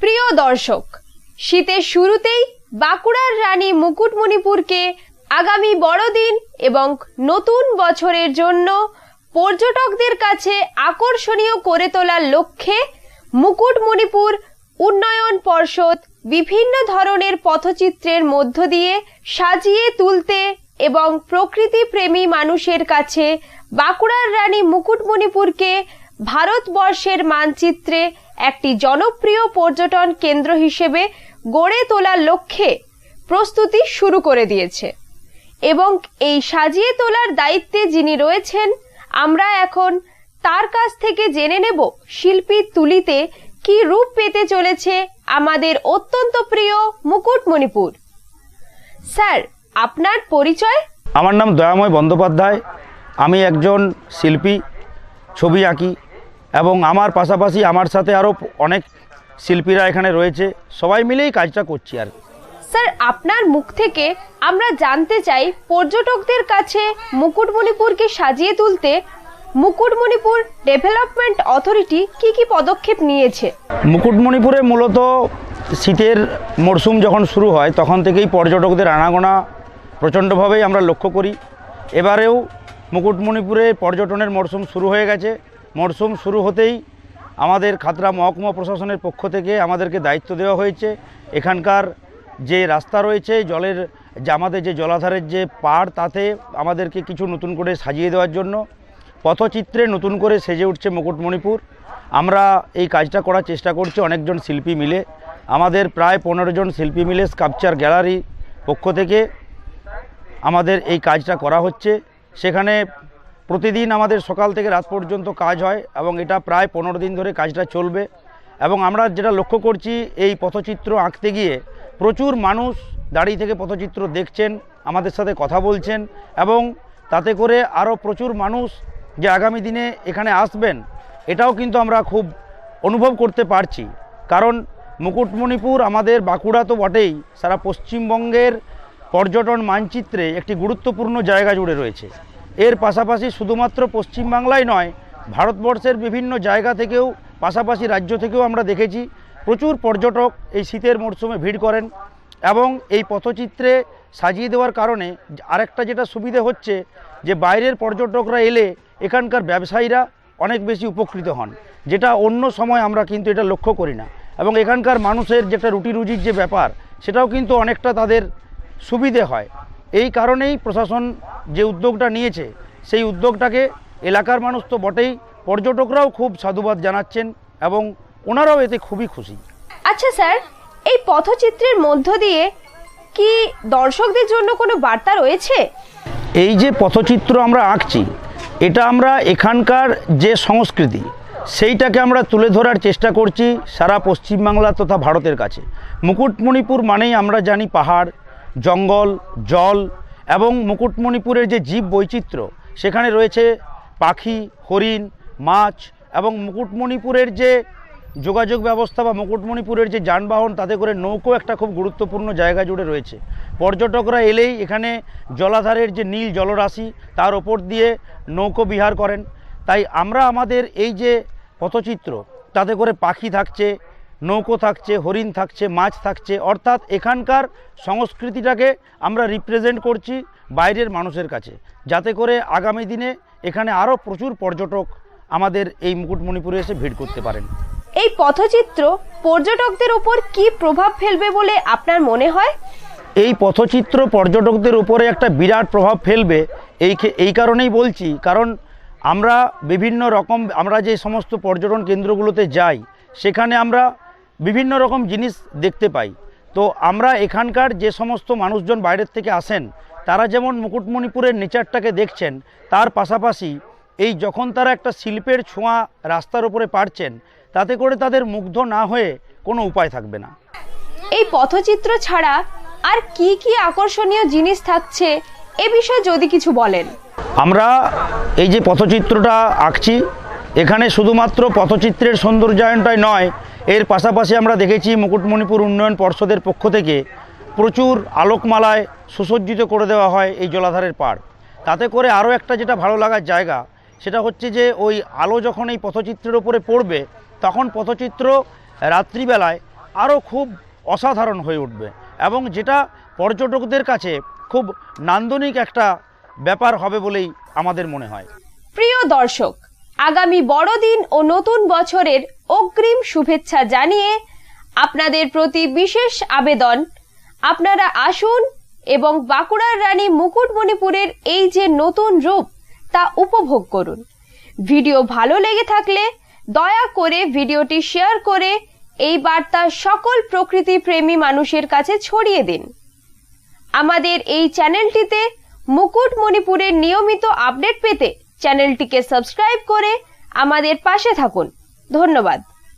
প্রিয় দর্শক, শীতের শুরুতেই বাঁকুড়ার রানী মুকুটমণিপুরকে আগামী বড়দিন এবং নতুন বছরের জন্য পর্যটকদের কাছে আকর্ষণীয় করে তোলার লক্ষ্যে মুকুটমণিপুর উন্নয়ন পর্ষদ বিভিন্ন ধরনের পথচিত্রের মধ্য দিয়ে সাজিয়ে তুলতে এবং প্রকৃতিপ্রেমী মানুষের কাছে বাঁকুড়ার রানী মুকুটমণিপুরকে ভারতবর্ষের মানচিত্রে একটি জনপ্রিয় পর্যটন কেন্দ্র হিসেবে গড়ে তোলার লক্ষ্যে প্রস্তুতি শুরু করে দিয়েছে। এবং এই সাজিয়ে তোলার দায়িত্বে যিনি রয়েছেন, আমরা এখন তার কাছ থেকে জেনে নেব শিল্পী তুলিতে কি রূপ পেতে চলেছে আমাদের অত্যন্ত প্রিয় মুকুটমণিপুর। স্যার, আপনার পরিচয়? আমার নাম দয়াময় বন্দ্যোপাধ্যায়। আমি একজন শিল্পী, ছবি আঁকি। এবং আমার পাশাপাশি আমার সাথে আরও অনেক শিল্পীরা এখানে রয়েছে। সবাই মিলেই কাজটা করছি আর কি। স্যার আপনার মুখ থেকে আমরা জানতে চাই পর্যটকদের কাছে মুকুটমণিপুরকে সাজিয়ে তুলতে মুকুটমণিপুর ডেভেলপমেন্ট অথরিটি কি কি পদক্ষেপ নিয়েছে? মুকুটমণিপুরে মূলত শীতের মরশুম যখন শুরু হয় তখন থেকেই পর্যটকদের আনাগোনা প্রচণ্ডভাবেই আমরা লক্ষ্য করি। এবারেও মুকুটমণিপুরে পর্যটনের মরশুম শুরু হয়ে গেছে। মরশুম শুরু হতেই আমাদের খাতরা মহকুমা প্রশাসনের পক্ষ থেকে আমাদেরকে দায়িত্ব দেওয়া হয়েছে। এখানকার যে রাস্তা রয়েছে, জলের যে আমাদের যে জলাধারের যে পাড়, তাতে আমাদেরকে কিছু নতুন করে সাজিয়ে দেওয়ার জন্য। পথচিত্রে নতুন করে সেজে উঠছে মুকুটমণিপুর। আমরা এই কাজটা করার চেষ্টা করছি অনেকজন শিল্পী মিলে। আমাদের প্রায় পনেরো জন শিল্পী মিলে স্কাপচার গ্যালারি পক্ষ থেকে আমাদের এই কাজটা করা হচ্ছে। সেখানে প্রতিদিন আমাদের সকাল থেকে রাত পর্যন্ত কাজ হয় এবং এটা প্রায় পনেরো দিন ধরে কাজটা চলবে। এবং আমরা যেটা লক্ষ্য করছি, এই পথচিত্র আঁকতে গিয়ে প্রচুর মানুষ দাঁড়িয়ে থেকে পথচিত্র দেখছেন, আমাদের সাথে কথা বলছেন এবং তাতে করে আরও প্রচুর মানুষ যে আগামী দিনে এখানে আসবেন, এটাও কিন্তু আমরা খুব অনুভব করতে পারছি। কারণ মুকুটমণিপুর আমাদের বাঁকুড়া তো বটেই, সারা পশ্চিমবঙ্গের পর্যটন মানচিত্রে একটি গুরুত্বপূর্ণ জায়গা জুড়ে রয়েছে। এর পাশাপাশি শুধুমাত্র পশ্চিমবাংলায় নয়, ভারতবর্ষের বিভিন্ন জায়গা থেকেও, পাশাপাশি রাজ্য থেকেও আমরা দেখেছি, প্রচুর পর্যটক এই শীতের মরশুমে ভিড় করেন এবং এই পথচিত্রে সাজিয়ে দেওয়ার কারণে আরেকটা যেটা সুবিধে হচ্ছে যে বাইরের পর্যটকরা এলে এখানকার ব্যবসায়ীরা অনেক বেশি উপকৃত হন, যেটা অন্য সময় আমরা কিন্তু এটা লক্ষ্য করি না। এবং এখানকার মানুষের যেটা রুটি রুজির যে ব্যাপার, সেটাও কিন্তু অনেকটা তাদের সুবিধে হয়। এই কারণেই প্রশাসন যে উদ্যোগটা নিয়েছে সেই উদ্যোগটাকে এলাকার মানুষ তো বটেই পর্যটকরাও খুব সাধুবাদ জানাচ্ছেন এবং ওনারাও এতে খুবই খুশি। আচ্ছা স্যার এই পথচিত্রের মধ্য দিয়ে কি দর্শকদের জন্য কোনো বার্তা রয়েছে? এই যে পথচিত্র আমরা আঁকছি এটা আমরা এখানকার যে সংস্কৃতি সেইটাকে আমরা তুলে ধরার চেষ্টা করছি সারা পশ্চিমবাংলা তথা ভারতের কাছে। মুকুটমণিপুর মানেই আমরা জানি পাহাড় জঙ্গল, জল এবং মুকুটমণিপুরের যে জীব বৈচিত্র্য, সেখানে রয়েছে পাখি, হরিণ, মাছ এবং মুকুটমণিপুরের যে যোগাযোগ ব্যবস্থা বা মুকুটমণিপুরের যে যানবাহন, তাতে করে নৌকো একটা খুব গুরুত্বপূর্ণ জায়গা জুড়ে রয়েছে। পর্যটকরা এলেই এখানে জলাধারের যে নীল জলরাশি, তার ওপর দিয়ে নৌকো বিহার করেন। তাই আমরা আমাদের এই যে পথচিত্র, তাতে করে পাখি থাকছে নৌকো থাকছে হরিণ থাকছে মাছ থাকছে অর্থাৎ এখানকার সংস্কৃতিটাকে আমরা রিপ্রেজেন্ট করছি বাইরের মানুষের কাছে। যাতে করে আগামী দিনে এখানে আরও প্রচুর পর্যটক আমাদের এই মুকুটমণিপুরে এসে ভিড় করতে পারেন। এই পথচিত্র পর্যটকদের উপর কি প্রভাব ফেলবে বলে আপনার মনে হয়? এই পথচিত্র পর্যটকদের উপরে একটা বিরাট প্রভাব ফেলবে এই এই কারণেই বলছি কারণ আমরা বিভিন্ন রকম আমরা যে সমস্ত পর্যটন কেন্দ্রগুলোতে যাই সেখানে আমরা বিভিন্ন রকম জিনিস দেখতে পাই। তো আমরা এখানকার যে সমস্ত মানুষজন বাইরের থেকে আসেন তারা যেমন মুকুটমণিপুরের নেচারটাকে দেখছেন তার পাশাপাশি এই যখন তারা একটা শিল্পের ছোঁয়া রাস্তার উপরে পারছেন তাতে করে তাদের মুগ্ধ না হয়ে কোনো উপায় থাকবে না। এই পথচিত্র ছাড়া আর কি কি আকর্ষণীয় জিনিস থাকছে এ বিষয়ে যদি কিছু বলেন। আমরা এই যে পথচিত্রটা আঁকছি এখানে শুধুমাত্র পথচিত্রের সৌন্দর্যায়নটাই নয় এর পাশাপাশি আমরা দেখেছি মুকুটমণিপুর উন্নয়ন পর্ষদের পক্ষ থেকে প্রচুর আলোকমালায় সুসজ্জিত করে দেওয়া হয় এই জলাধারের পাড়। তাতে করে আরও একটা যেটা ভালো লাগার জায়গা, সেটা হচ্ছে যে ওই আলো যখন এই পথচিত্রের ওপরে পড়বে, তখন পথচিত্র রাত্রিবেলায় আরও খুব অসাধারণ হয়ে উঠবে এবং যেটা পর্যটকদের কাছে খুব নান্দনিক একটা ব্যাপার হবে বলেই আমাদের মনে হয়। প্রিয় দর্শক আগামী বড়দিন ও নতুন বছরের অগ্রিম শুভেচ্ছা জানিয়ে আপনাদের প্রতি বিশেষ আবেদন, আপনারা আসুন এবং বাঁকুড়ার রানী মুকুটমণিপুরের এই যে নতুন রূপ, তা উপভোগ করুন। ভিডিও ভালো লেগে থাকলে দয়া করে ভিডিওটি শেয়ার করে এই বার্তা সকল প্রকৃতি প্রেমী মানুষের কাছে ছড়িয়ে দিন। আমাদের এই চ্যানেলটিতে মুকুটমণিপুরের নিয়মিত আপডেট পেতে চ্যানেলটিকে সাবস্ক্রাইব করে আমাদের পাশে থাকুন। ধন্যবাদ।